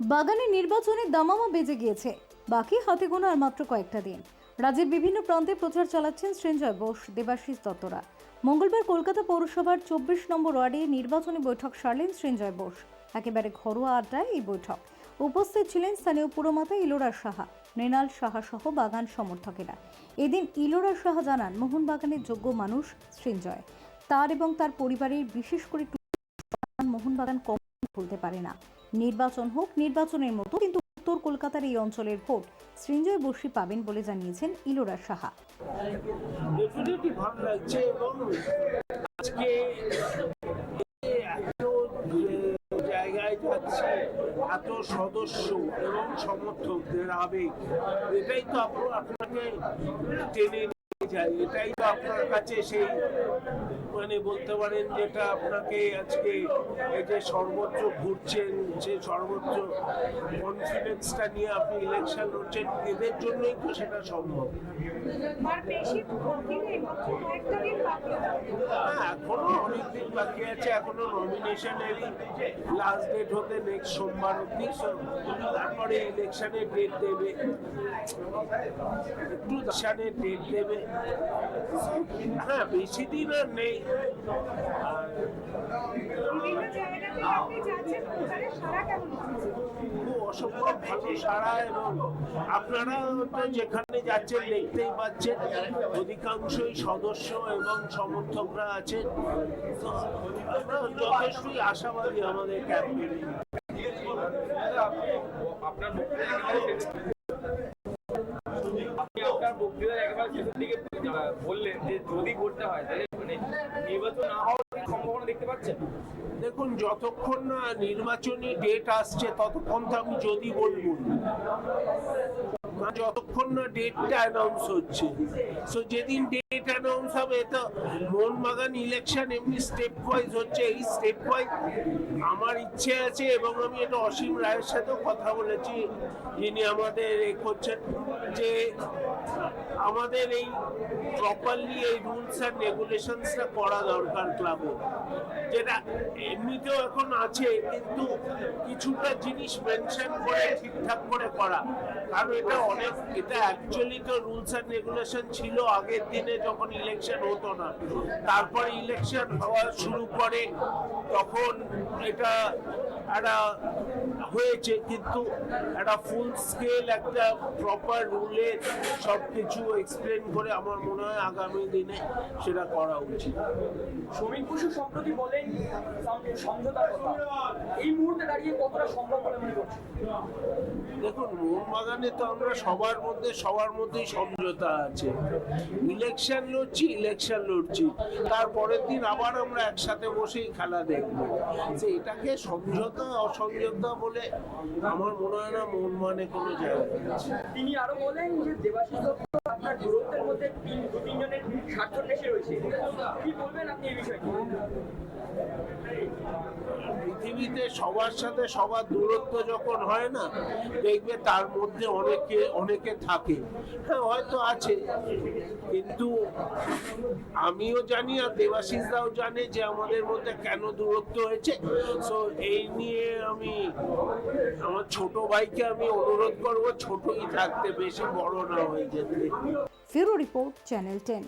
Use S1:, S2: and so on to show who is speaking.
S1: বাগানে নির্বাচনে দামামা বেজে গিয়েছে। বাকি হাতে গোনা আর মাত্র কয়েকটা দিন। রাজ্যের বিভিন্ন প্রান্তে প্রচার চালাচ্ছেন সৃঞ্জয় বোস, দেবাশিস দত্তরা। মঙ্গলবার কলকাতা পৌরসভার চব্বিশ নম্বর ওয়ার্ডে নির্বাচনী বৈঠক সারলেন সৃঞ্জয় বোস। একেবারে ঘরোয়া আড্ডায় এই বৈঠক। উপস্থিত ছিলেন স্থানীয় পুরমাতা ইলোরা সাহা, মৃণাল সাহা সহ বাগান সমর্থকেরা। এদিন ইলোরা সাহা জানান মোহনবাগানের যোগ্য মানুষ সৃঞ্জয়। তার এবং তার পরিবারের বিশেষ করে মোহনবাগান কম ভুলতে পারে না। নির্বাচন হোক, নির্বাচনের মতো, কিন্তু উত্তর কলকাতার এই অঞ্চলের ভোট সৃঞ্জয় বসি পাবেন বলে জানিয়েছেন ইলোরা সাহা।
S2: জায়গায় যাচ্ছে এত সদস্য এবং সমর্থকদের আবেগ, এটাই তো আপনাকে টেনে যায় এটাই তো আপনার কাছে সেই মানে বলতে পারেন যেটা আপনাকে আজকে এই যে সর্বোচ্চ ঘুরছেন যে সর্বোচ্চ কনফিডেন্সটা নিয়ে আপনি ইলেকশন লড়ছেন এদের জন্যই তো সেটা সম্ভব। হ্যাঁ, এখনও অনেক দিন বাকি আছে এখনও নমিনেশনেরই লাস্ট ডেট হতে নেক্সট সোমবার অব্দি তারপরে ইলেকশনের ডেট দেবে। একটু ইলেকশনের ডেট দেবে। হ্যাঁ বেশি দিন আর নেই। অসম্ভব ভালো সারা এবং আপনারা যেখানে যাচ্ছেন দেখতেই পাচ্ছেন, অধিকাংশই সদস্য এবং সমর্থকরা আছেন। যথেষ্টই আশাবাদী আমাদের ক্যাম্পে
S3: আপনার বক্তৃতা একেবারে শেষ- আপনি আপনার বক্তৃতার একেবারে শেষের দিকে বললেন যে যদি করতে হয়, তাহলে মানে নির্বাচন না হওয়ার সম্ভাবনা দেখতে পাচ্ছেন?
S2: দেখুন, যতক্ষণ না নির্বাচনী ডেট আসছে, ততক্ষণ তো আমি যদি বলব। যতক্ষণ না ডেটটা অ্যানাউন্স হচ্ছে। সো যেদিন ডেট অ্যানাউন্স হবে তো মোহনবাগান ইলেকশন এমনি স্টেপ ওয়াইজ হচ্ছে। এই স্টেপ ওয়াইজ আমার ইচ্ছে আছে এবং আমি এটা অসীম রায়ের সাথেও কথা বলেছি। যিনি আমাদের এ করছেন যে আমাদের এই প্রপারলি এই রুলস অ্যান্ড রেগুলেশনসটা করা দরকার ক্লাবে যেটা এমনিতেও এখন আছে, কিন্তু কিছুটা জিনিস মেনশন করে ঠিকঠাক করে করা। কারণ এটা অনেক, এটা অ্যাকচুয়ালি তো রুলস অ্যান্ড রেগুলেশন ছিল আগের দিনে যখন ইলেকশন হতো না। তারপরে ইলেকশন হওয়া শুরু করে, তখন এটা একটা হয়েছে কিন্তু একটা ফুল স্কেল একটা প্রপার রুলে সব কিছু এক্সপ্লেন করে আমার মনে হয় আগামী দিনে সেটা করা উচিত।
S3: শ্রমিক বসু সম্প্রতি বলেন সমঝোতার কথা। এই মুহূর্তে দাঁড়িয়ে কতটা সম্ভব বলে মনে করছেন?
S2: দেখুন মোহনবাগানে তো আমরা সবার মধ্যে সবার মধ্যেই সমঝোতা আছে। ইলেকশন লড়ছি ইলেকশন লড়ছি। তারপরের দিন আবার আমরা একসাথে বসেই খেলা দেখব। যে এটাকে সমঝোতা অসমঝোতা বলে আমার মনে হয় না মন মানে কোনো জায়গা
S3: তিনি আরও বলেন যে দেবাশিস আপনার দূরত্বের মধ্যে দু রয়েছে। কি বলবেন আপনি এই বিষয়ে?
S2: পৃথিবীতে সবার সাথে সবার দূরত্ব যখন হয় না দেখবে তার মধ্যে অনেকে অনেকে থাকে। হ্যাঁ হয়তো আছে। কিন্তু আমিও জানি আর দেবাশিসরাও জানে যে আমাদের মধ্যে কেন দূরত্ব হয়েছে। সো এই নিয়ে আমি আমার ছোট ভাইকে আমি অনুরোধ করব ছোটই থাকতে বেশি বড় না হয়ে যেতে।
S1: ফিরো রিপোর্ট চ্যানেল টেন।